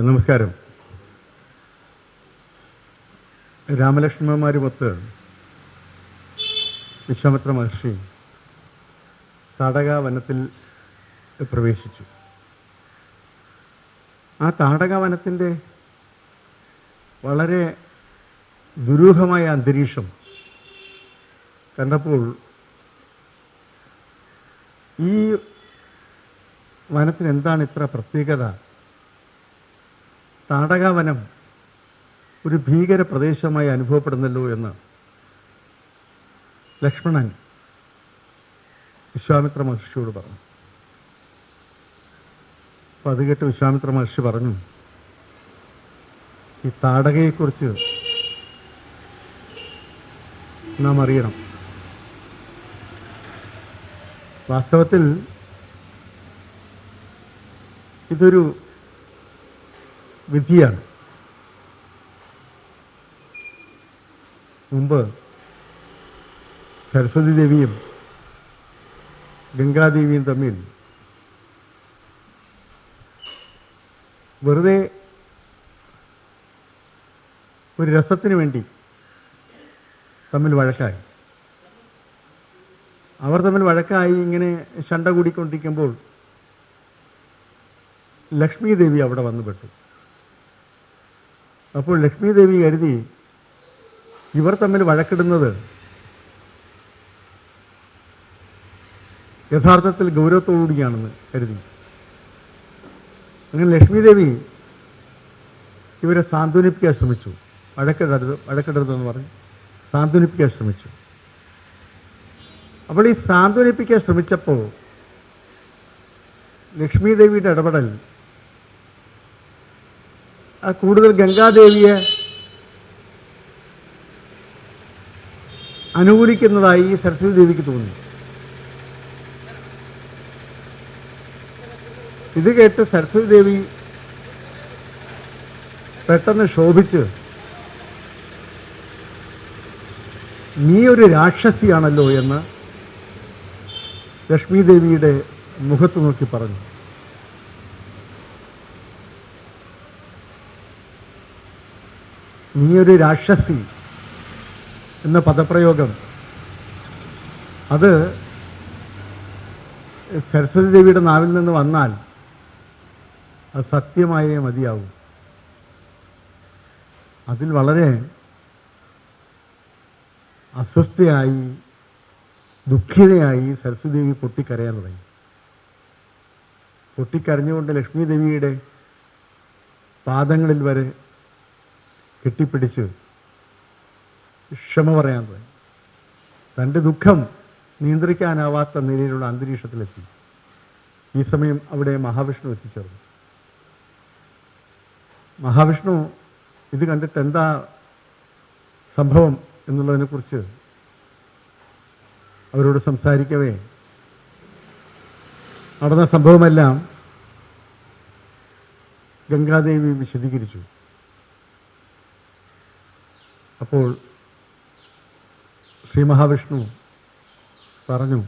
നമസ്കാരം. രാമലക്ഷ്മണന്മാരുമൊത്ത് വിശ്വാമിത്ര മഹർഷി താടക വനത്തിൽ പ്രവേശിച്ചു. ആ താടക വനത്തിന്റെ വളരെ ദുരൂഹമായ അന്തരീക്ഷം കണ്ടപ്പോൾ ഈ വനത്തിന് എന്താണ് ഇത്ര പ്രത്യേകത? താടകാവനം ഒരു ഭീകര പ്രദേശമായി അനുഭവപ്പെടുന്നല്ലോ എന്ന് ലക്ഷ്മണൻ വിശ്വാമിത്ര മഹർഷിയോട് പറഞ്ഞു. അപ്പം അത് കേട്ട് വിശ്വാമിത്ര മഹർഷി പറഞ്ഞു ഈ താടകയെക്കുറിച്ച് നാം അറിയണം വാസ്തവത്തിൽ ഇതൊരു വിധിയാണ്. മുമ്പ് സരസ്വതി ദേവിയും ഗംഗാദേവിയും തമ്മിൽ വെറുതെ ഒരു രസത്തിന് വേണ്ടി തമ്മിൽ വഴക്കായി. അവർ തമ്മിൽ വഴക്കായി ഇങ്ങനെ ശണ്ട കൂടിക്കൊണ്ടിരിക്കുമ്പോൾ ലക്ഷ്മി ദേവി അവിടെ വന്നു പെട്ടു അപ്പോൾ ലക്ഷ്മി ദേവി കരുതി ഇവർ തമ്മിൽ വഴക്കിടുന്നത് യഥാർത്ഥത്തിൽ ഗൗരവത്തോടുകൂടിയാണെന്ന് കരുതി. അങ്ങനെ ലക്ഷ്മി ദേവി ഇവരെ സാന്ത്വനിപ്പിക്കാൻ ശ്രമിച്ചു. വഴക്കിടരുത് വഴക്കിടരുതെന്ന് പറഞ്ഞ് സാന്ത്വനിപ്പിക്കാൻ ശ്രമിച്ചു. അപ്പോൾ ഈ സാന്ത്വനിപ്പിക്കാൻ ശ്രമിച്ചപ്പോൾ ലക്ഷ്മി ദേവിയുടെ ഇടപെടൽ കൂടുതൽ ഗംഗാദേവിയെ അനുകൂലിക്കുന്നതായി സരസ്വതി ദേവിക്ക് തോന്നി ഇത് കേട്ട് സരസ്വതി ദേവി പെട്ടെന്ന് ശോഭിച്ച് നീ ഒരു രാക്ഷസിയാണല്ലോ എന്ന് ലക്ഷ്മി ദേവിയുടെ മുഖത്ത് നോക്കി പറഞ്ഞു. നീ ഒരു രാക്ഷസി എന്ന പദപ്രയോഗം. അത് സരസ്വതി ദേവിയുടെ നാവിൽ നിന്ന് വന്നാൽ അത് സത്യമായേ മതിയാവും. അതിൽ വളരെ അസ്വസ്ഥയായി ദുഃഖിതയായി സരസ്വതി ദേവി പൊട്ടിക്കരയാൻ തുടങ്ങി. പൊട്ടിക്കരഞ്ഞുകൊണ്ട് ലക്ഷ്മി ദേവിയുടെ പാദങ്ങളിൽ വരെ കെട്ടിപ്പിടിച്ച് ക്ഷമ പറയാൻ തുടങ്ങി. തന്റെ ദുഃഖം നിയന്ത്രിക്കാനാവാത്ത നിലയിലുള്ള അന്തരീക്ഷത്തിലെത്തി. ഈ സമയം അവിടെ മഹാവിഷ്ണു എത്തിച്ചേർന്നു. മഹാവിഷ്ണു ഇത് കണ്ടിട്ട് എന്താ സംഭവം എന്നുള്ളതിനെക്കുറിച്ച് അവരോട് സംസാരിക്കവേ. നടന്ന സംഭവമെല്ലാം ഗംഗാദേവി വിശദീകരിച്ചു. അപ്പോൾ ശ്രീ മഹാവിഷ്ണു പറഞ്ഞു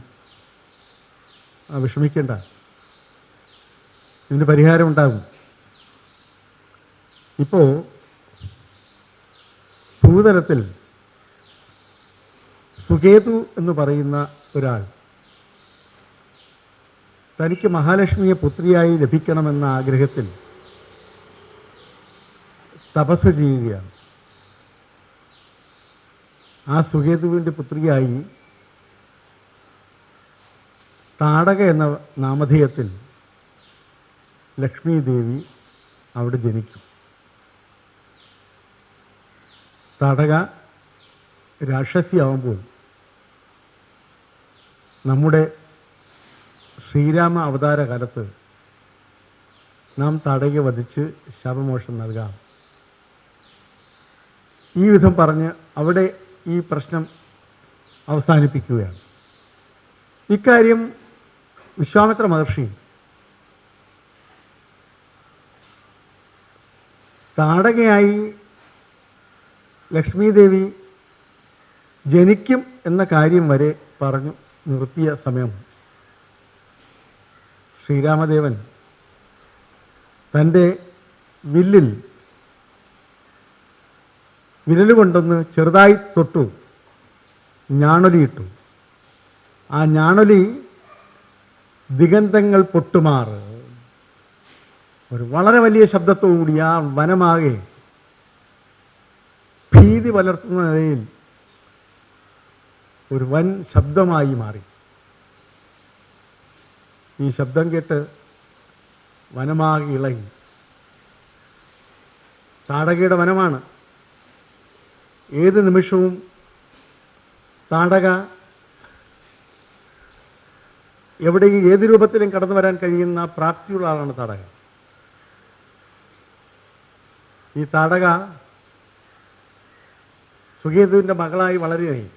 വിഷമിക്കേണ്ട. ഇതിന് പരിഹാരം ഉണ്ടാകും ഇപ്പോൾ ഭൂതലത്തിൽ സുകേതു എന്ന് പറയുന്ന ഒരാൾ തനിക്ക് മഹാലക്ഷ്മിയെ പുത്രിയായി ലഭിക്കണമെന്ന ആഗ്രഹത്തിൽ തപസ് ചെയ്യുകയാണ്. ആ സുഹേതുവിന്റെ പുത്രിയായി താടക എന്ന നാമധേയത്തിൽ ലക്ഷ്മി ദേവി അവിടെ ജനിക്കും. താടക രാക്ഷസിയാവുമ്പോൾ നമ്മുടെ ശ്രീരാമ അവതാര കാലത്ത് നാം തടകെ വധിച്ച് ശവമോഷം നൽകാം. ഈ വിധം പറഞ്ഞ് അവിടെ ഈ പ്രശ്നം അവസാനിപ്പിക്കുകയാണ്. ഇക്കാര്യം വിശ്വാമിത്ര മഹർഷി താടകയായി ലക്ഷ്മീദേവി ജനിക്കും എന്ന കാര്യം വരെ പറഞ്ഞു നിർത്തിയ സമയം ശ്രീരാമദേവൻ തന്റെ വില്ലിൽ വിരലുകൊണ്ടൊന്ന് ചെറുതായി തൊട്ടു. ഞാണൊലിയിട്ടു ആ ഞാണൊലി ദിഗന്ധങ്ങൾ പൊട്ടുമാറ് ഒരു വളരെ വലിയ ശബ്ദത്തോടുകൂടി ആ വനമാകെ ഭീതി പലർത്തുന്ന നിലയിൽ ഒരു വൻ ശബ്ദമായി മാറി. ഈ ശബ്ദം കേട്ട് വനമാകെ ഇളകി. താടകയുടെ വനമാണ്. ഏത് നിമിഷവും താടക എവിടെയും ഏത് രൂപത്തിലും കടന്നു വരാൻ കഴിയുന്ന പ്രാപ്തിയുള്ള ആളാണ് താടക. ഈ താടക സുഖേതുവിന്റെ മകളായി വളരുകയും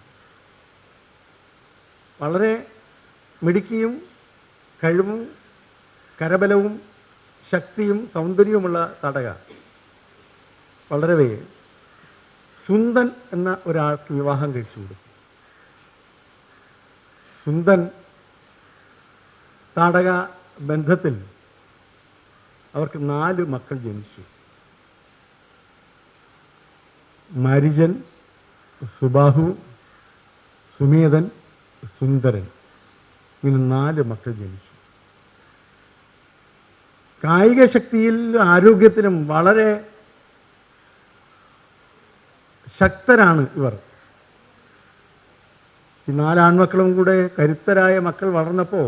വളരെ മിടുക്കിയും കഴിവും കരബലവും ശക്തിയും സൗന്ദര്യവുമുള്ള താടക. വളരെ സുന്ദൻ എന്ന ഒരാൾക്ക് വിവാഹം കഴിച്ചു കൊടുത്തു സുന്ദൻ താടക ബന്ധത്തിൽ അവർക്ക് നാല് മക്കൾ ജനിച്ചു. മരിജൻ സുബാഹു സുമേതൻ സുന്ദരൻ ഇങ്ങനെ നാല് മക്കൾ ജനിച്ചു. കായിക ശക്തിയിലും ആരോഗ്യത്തിലും വളരെ ശക്തരാണ് ഇവർ. ഈ നാലാൺമക്കളും കൂടെ കരുത്തരായ മക്കൾ വളർന്നപ്പോൾ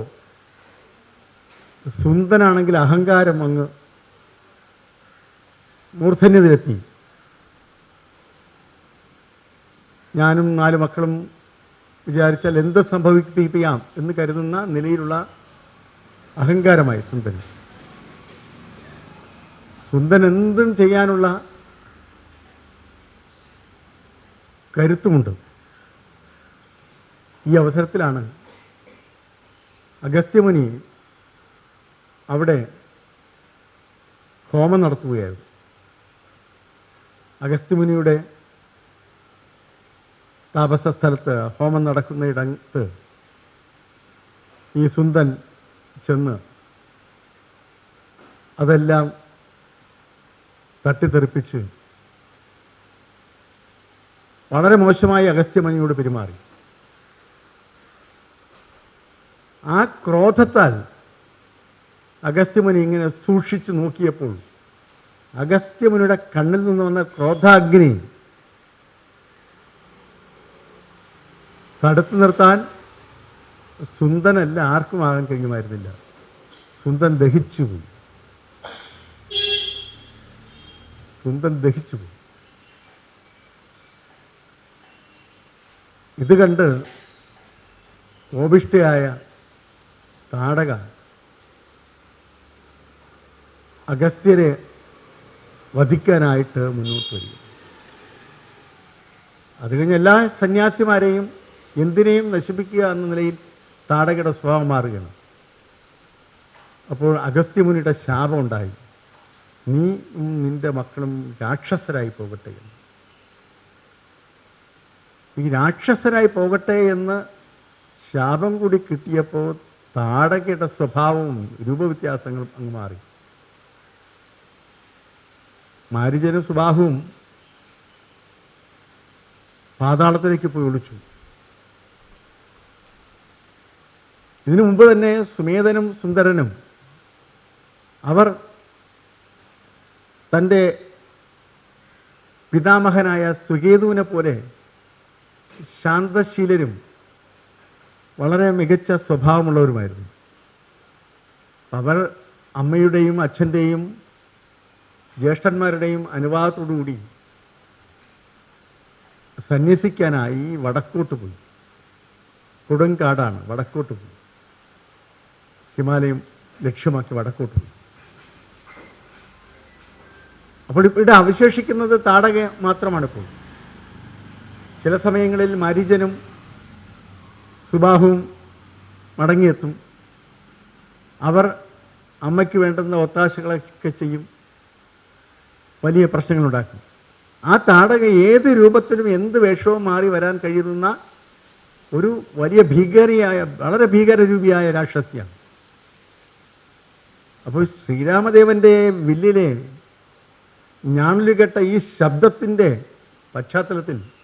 സുന്ദനാണെങ്കിൽ അഹങ്കാരം അങ്ങ് മൂർധന്യതിലെത്തി ഞാനും നാല് മക്കളും വിചാരിച്ചാൽ എന്ത് സംഭവിപ്പിക്കാം എന്ന് കരുതുന്ന നിലയിലുള്ള അഹങ്കാരമായി സുന്ദൻ. സുന്ദൻ എന്തും ചെയ്യാനുള്ള കരുത്തുമുണ്ട്. ഈ അവസരത്തിലാണ് അഗസ്ത്യമുനി അവിടെ ഹോമം നടത്തുകയായിരുന്നു. അഗസ്ത്യമുനിയുടെ താപസ സ്ഥലത്ത് ഹോമം നടക്കുന്ന ഇടത്ത് ഈ സുന്ദൻ ചെന്ന് അതെല്ലാം തട്ടിത്തെറിപ്പിച്ച് വളരെ മോശമായി അഗസ്ത്യമണിയോട് പെരുമാറി. ആ ക്രോധത്താൽ അഗസ്ത്യമുനി ഇങ്ങനെ സൂക്ഷിച്ചു നോക്കിയപ്പോൾ അഗസ്ത്യമുനിയുടെ കണ്ണിൽ നിന്ന് വന്ന ക്രോധാഗ്നി തടുത്തു നിർത്താൻ സുന്ദനല്ല ആർക്കും ആകാൻ കഴിയുമായിരുന്നില്ല. സുന്ദൻ ദഹിച്ചുപോയി. സുന്ദൻ ദഹിച്ചുപോയി. ഇത് കണ്ട് കോപിഷ്ഠയായ താടക അഗസ്ത്യരെ വധിക്കാനായിട്ട് മുന്നോട്ട് വരിക അത് കഴിഞ്ഞ് എല്ലാ സന്യാസിമാരെയും എന്തിനേയും നശിപ്പിക്കുക എന്ന നിലയിൽ താടകയുടെ സ്വഭാവം മാറുകയാണ്. അപ്പോൾ അഗസ്ത്യമുനിയുടെ ശാപം ഉണ്ടായി. നീ നിന്റെ മക്കളും രാക്ഷസരായി പോകട്ടെ എന്ന്. ഈ രാക്ഷസരായി പോകട്ടെ എന്ന് ശാപം കൂടി കിട്ടിയപ്പോൾ താടകയുടെ സ്വഭാവവും രൂപവ്യത്യാസങ്ങളും അങ്ങ് മാറി. മാരിജന സ്വഭാവവും പാതാളത്തിലേക്ക് പോയി ഒളിച്ചു. ഇതിനു മുമ്പ് തന്നെ സുമേധനും സുന്ദരനും അവർ തന്റെ പിതാമഹനായ സുകേതുവിനെ പോലെ ശാന്തശീലരും വളരെ മികച്ച സ്വഭാവമുള്ളവരുമായിരുന്നു. അവർ അമ്മയുടെയും അച്ഛന്റെയും ജ്യേഷ്ഠന്മാരുടെയും അനുവാദത്തോടുകൂടി സന്യസിക്കാനായി വടക്കോട്ട് പോയി. കൊടുങ്കാടാണ് വടക്കോട്ട് പോയി. ഹിമാലയം ലക്ഷ്യമാക്കി വടക്കോട്ട് പോയി. അപ്പോൾ ഇവിടെ അവശേഷിക്കുന്നത് താടക മാത്രമാണ് ഇപ്പോൾ. ചില സമയങ്ങളിൽ മരിജനും സുബാഹുവും മടങ്ങിയെത്തും. അവർ അമ്മയ്ക്ക് വേണ്ടുന്ന ഒത്താശകളൊക്കെ ചെയ്യും. വലിയ പ്രശ്നങ്ങളുണ്ടാക്കും. ആ താടക ഏത് രൂപത്തിലും എന്ത് വേഷവും മാറി വരാൻ കഴിയുന്ന ഒരു വലിയ ഭീകരിയായ വളരെ ഭീകരരൂപിയായ രാക്ഷസിയാണ്. അപ്പോൾ ശ്രീരാമദേവന്റെ വില്ലിലെ ഞാണലി കേട്ട ഈ ശബ്ദത്തിന്റെ പശ്ചാത്തലത്തിൽ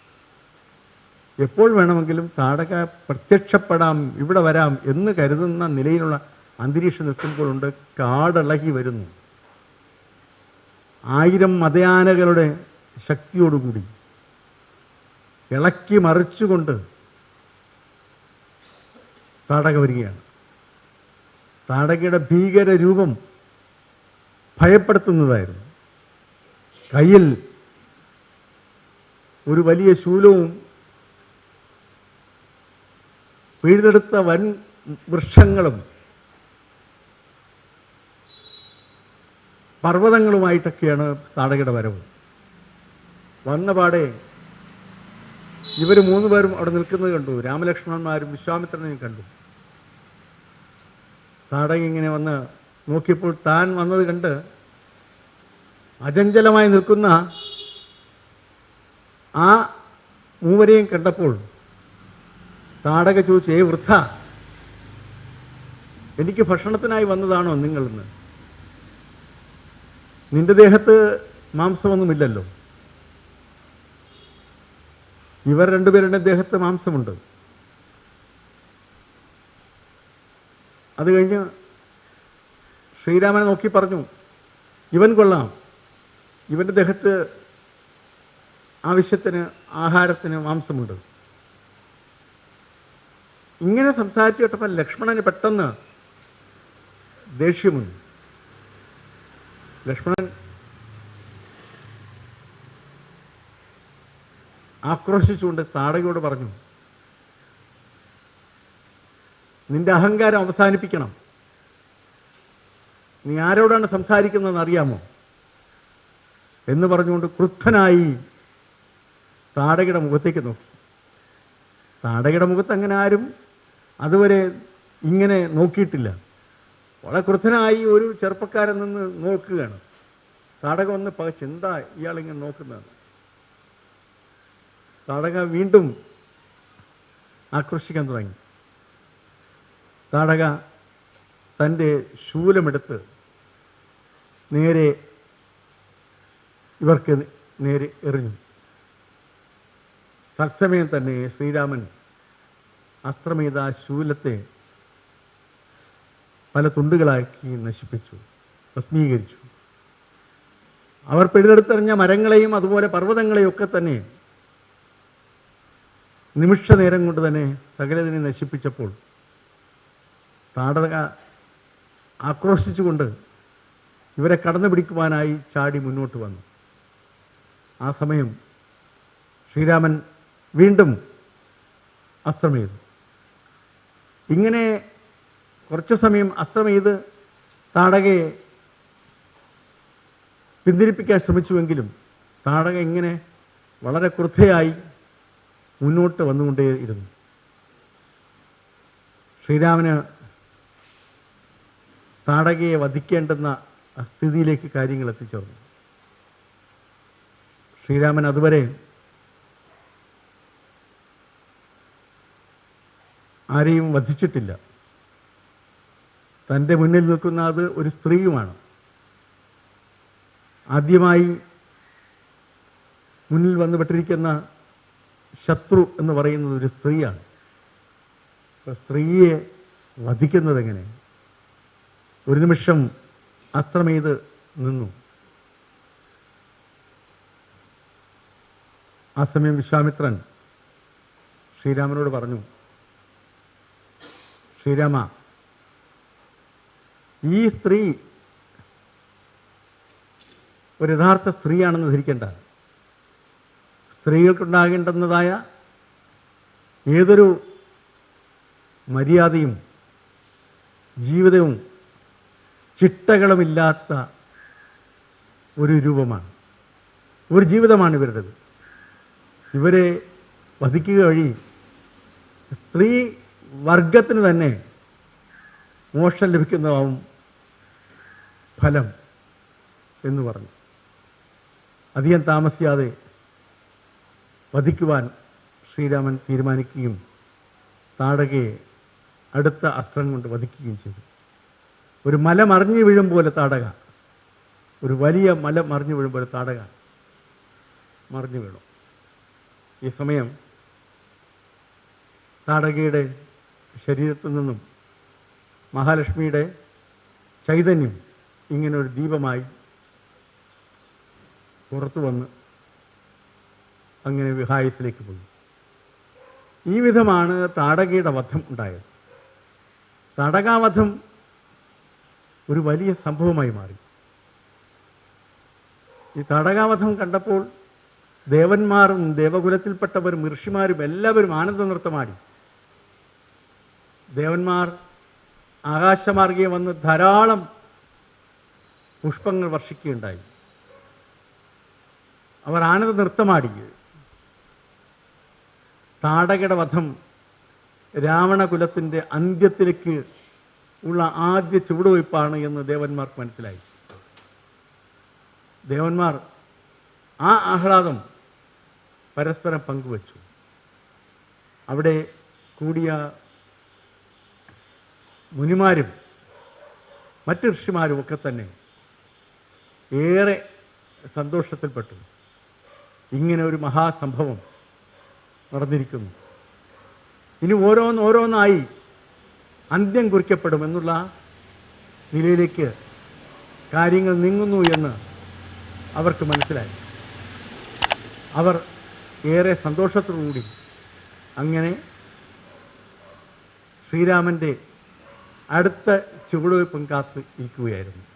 എപ്പോൾ വേണമെങ്കിലും താടക പ്രത്യക്ഷപ്പെടാം ഇവിടെ വരാം എന്ന് കരുതുന്ന നിലയിലുള്ള അന്തരീക്ഷം നിൽക്കുമ്പോഴുണ്ട് കാടിളകി വരുന്നു. ആയിരം മതയാനകളുടെ ശക്തിയോടുകൂടി ഇളക്കി മറിച്ചുകൊണ്ട് താടക വരികയാണ്. താടകയുടെ ഭീകര രൂപം ഭയപ്പെടുത്തുന്നതായിരുന്നു. കയ്യിൽ ഒരു വലിയ ശൂലവും പിഴുതെടുത്ത വൻ വൃക്ഷങ്ങളും പർവതങ്ങളുമായിട്ടൊക്കെയാണ് താടകയുടെ വരവ്. വന്ന പാടെ ഇവർ മൂന്ന് പേരും അവിടെ നിൽക്കുന്നത് കണ്ടു. രാമലക്ഷ്മണന്മാരും വിശ്വാമിത്രനെയും കണ്ടു. താടക ഇങ്ങനെ വന്ന് നോക്കിയപ്പോൾ താൻ വന്നത് കണ്ട് അചഞ്ചലമായി നിൽക്കുന്ന ആ മൂവരെയും കണ്ടപ്പോൾ താടക ചോദിച്ചു ഏ വൃദ്ധ. എനിക്ക് ഭക്ഷണത്തിനായി വന്നതാണോ നിങ്ങളിന്ന്? നിന്റെ ദേഹത്ത് മാംസമൊന്നുമില്ലല്ലോ. ഇവർ രണ്ടുപേരുടെ ദേഹത്ത് മാംസമുണ്ട്. അത് കഴിഞ്ഞ് ശ്രീരാമനെ നോക്കി പറഞ്ഞു ഇവൻ കൊള്ളാം. ഇവന്റെ ദേഹത്ത് ആവശ്യത്തിന് ആഹാരത്തിന് മാംസമുണ്ട്. ഇങ്ങനെ സംസാരിച്ചു കേട്ടപ്പോൾ ലക്ഷ്മണന് പെട്ടെന്ന് ദേഷ്യം ലക്ഷ്മണൻ ആക്രോശിച്ചുകൊണ്ട് താടകയോട് പറഞ്ഞു നിന്റെ അഹങ്കാരം അവസാനിപ്പിക്കണം. നീ ആരോടാണ് സംസാരിക്കുന്നതെന്ന് അറിയാമോ? എന്ന് പറഞ്ഞുകൊണ്ട് ക്രുദ്ധനായി താടകയുടെ മുഖത്തേക്ക് നോക്കി. താടകയുടെ മുഖത്ത് അങ്ങനെ ആരും അതുവരെ ഇങ്ങനെ നോക്കിയിട്ടില്ല. വളരെ കൃത്യനായി ഒരു ചെറുപ്പക്കാരൻ നിന്ന് നോക്കുകയാണ്. തടക ഒന്ന് പകച്ച് എന്താ ഇയാളിങ്ങനെ നോക്കുന്നത്? തടക വീണ്ടും ആക്രോശിക്കാൻ തുടങ്ങി. തടക തന്റെ ശൂലമെടുത്ത് നേരെ ഇവർക്ക് നേരെ എറിഞ്ഞു. തത്സമയം തന്നെ ശ്രീരാമൻ അസ്ത്രമേത ശൂലത്തെ പല തുണ്ടുകളാക്കി നശിപ്പിച്ചു ഭസ്മീകരിച്ചു. അവർ പിഴുതെടുത്തെറിഞ്ഞ മരങ്ങളെയും അതുപോലെ പർവതങ്ങളെയും ഒക്കെ തന്നെ നിമിഷ നേരം കൊണ്ട് തന്നെ സകലതിനെ നശിപ്പിച്ചപ്പോൾ താടക ആക്രോശിച്ചുകൊണ്ട് ഇവരെ കടന്നു പിടിക്കുവാനായി ചാടി മുന്നോട്ട് വന്നു. ആ സമയം ശ്രീരാമൻ വീണ്ടും അസ്ത്രമെയ്തു ഇങ്ങനെ കുറച്ചു സമയം അസ്ത്രമെയ്ത് താടകയെ പിന്തിരിപ്പിക്കാൻ ശ്രമിച്ചുവെങ്കിലും താടക ഇങ്ങനെ വളരെ ക്രുദ്ധയായി മുന്നോട്ട് വന്നുകൊണ്ടേയിരുന്നു. ശ്രീരാമന് താടകയെ വധിക്കേണ്ടെന്ന സ്ഥിതിയിലേക്ക് കാര്യങ്ങൾ എത്തിച്ചേർന്നു. ശ്രീരാമൻ അതുവരെ ആരെയും വധിച്ചിട്ടില്ല. തന്റെ മുന്നിൽ നിൽക്കുന്ന അത് ഒരു സ്ത്രീയുമാണ്. ആദ്യമായി മുന്നിൽ വന്നുപെട്ടിരിക്കുന്ന ശത്രു എന്ന് പറയുന്നത് ഒരു സ്ത്രീയാണ്. സ്ത്രീയെ വധിക്കുന്നത് എങ്ങനെ ഒരു നിമിഷം അസ്ത്രമെയ്ത് നിന്നു. ആ സമയം വിശ്വാമിത്രൻ ശ്രീരാമനോട് പറഞ്ഞു ശ്രീരാമ ഈ സ്ത്രീ ഒരു യഥാർത്ഥ സ്ത്രീയാണെന്ന് ധരിക്കേണ്ട. സ്ത്രീകൾക്കുണ്ടാകേണ്ടുന്നതായ ഏതൊരു മര്യാദയും ജീവിതവും ചിട്ടകളുമില്ലാത്ത ഒരു രൂപമാണ്. ഒരു ജീവിതമാണ് ഇവരുടേത്. ഇവരെ വധിക്കുക വഴി സ്ത്രീ വർഗത്തിന് തന്നെ മോക്ഷം ലഭിക്കുന്നതാവും ഫലം എന്ന് പറഞ്ഞു. അധികം താമസിയാതെ വധിക്കുവാൻ ശ്രീരാമൻ തീരുമാനിക്കുകയും താടകയെ അടുത്ത അസ്ത്രം കൊണ്ട് വധിക്കുകയും ചെയ്തു. ഒരു മല മറിഞ്ഞു വീഴും പോലെ താടക. ഒരു വലിയ മല മറിഞ്ഞു വീഴും പോലെ താടക മറിഞ്ഞു വീണു. ഈ സമയം താടകയുടെ ശരീരത്തിൽ നിന്നും മഹാലക്ഷ്മിയുടെ ചൈതന്യം ഇങ്ങനെ ഒരു ദീപമായി പുറത്തു വന്ന് അങ്ങനെ വിഹായത്തിലേക്ക് പോയി. ഈ വിധമാണ് താടകയുടെ വധം ഉണ്ടായത്. താടകാവധം ഒരു വലിയ സംഭവമായി മാറി. ഈ താടകാവധം കണ്ടപ്പോൾ ദേവന്മാരും ദേവകുലത്തിൽപ്പെട്ടവരും ഋഷിമാരും എല്ലാവരും ആനന്ദ നൃത്തമാടി ദേവന്മാർ ആകാശമാർഗീയം വന്ന് ധാരാളം പുഷ്പങ്ങൾ വർഷിക്കുകയുണ്ടായി. അവർ ആനന്ദ നൃത്തമാടി താടകയുടെ വധം രാവണകുലത്തിന്റെ അന്ത്യത്തിലേക്ക് ഉള്ള ആദ്യ ചുവടുവയ്പ്പാണ് എന്ന് ദേവന്മാർക്ക് മനസ്സിലായി. ദേവന്മാർ ആ ആഹ്ലാദം പരസ്പരം പങ്കുവച്ചു. അവിടെ കൂടിയ മുനിമാരും മറ്റ് ഋഷിമാരും ഒക്കെ തന്നെ ഏറെ സന്തോഷത്തിൽപ്പെട്ടു. ഇങ്ങനെ ഒരു മഹാസംഭവം നടന്നിരിക്കുന്നു. ഇനി ഓരോന്ന് ഓരോന്നായി അന്ത്യം കുറിക്കപ്പെടുമെന്നുള്ള നിലയിലേക്ക് കാര്യങ്ങൾ നീങ്ങുന്നു എന്ന് അവർക്ക് മനസ്സിലായി. അവർ ഏറെ സന്തോഷത്തോടുകൂടി അങ്ങനെ ശ്രീരാമന്റെ അടുത്ത ചുവടുവയ്പ്പും കാത്ത് ഇരിക്കുകയായിരുന്നു